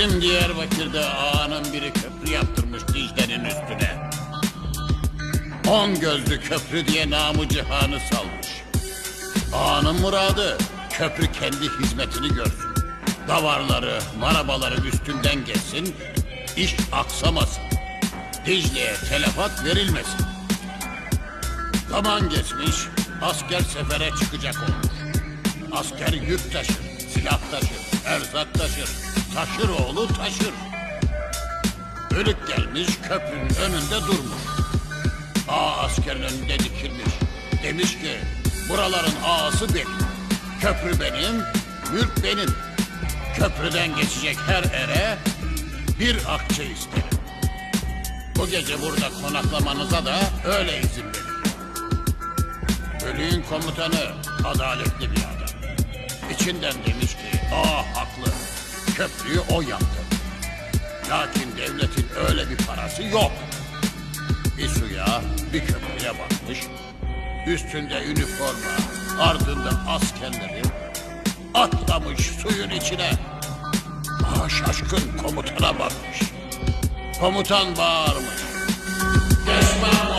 Bizim Diyarbakır'da ağanın biri köprü yaptırmış Dicle'nin üstüne. On gözlü köprü diye namı cihanı salmış. Ağanın muradı köprü kendi hizmetini görsün. Davarları, marabaları üstünden geçsin, iş aksamasın. Dicle'ye telefat verilmesin. Zaman geçmiş, asker sefere çıkacak olmuş. Asker yük taşır, silah taşır, erzak taşır, taşır oğlu taşır. Bölük gelmiş köprünün önünde durmuş. Ağa askerin önünde dikilmiş. Demiş ki buraların ağası benim. Köprü benim, mülk benim. Köprüden geçecek her ere bir akçe isterim. Bu gece burada konaklamanıza da öyle izin verin. Bölüğün komutanı adaletli bir adam. İçinden demiş ki aa haklı. Köprüyü o yaptı. Lakin devletin öyle bir parası yok. Bir suya bir köprüye bakmış. Üstünde üniforma, ardında askerleri atlamış suyun içine. Aa şaşkın komutana bakmış. Komutan bağırmış. Muhammed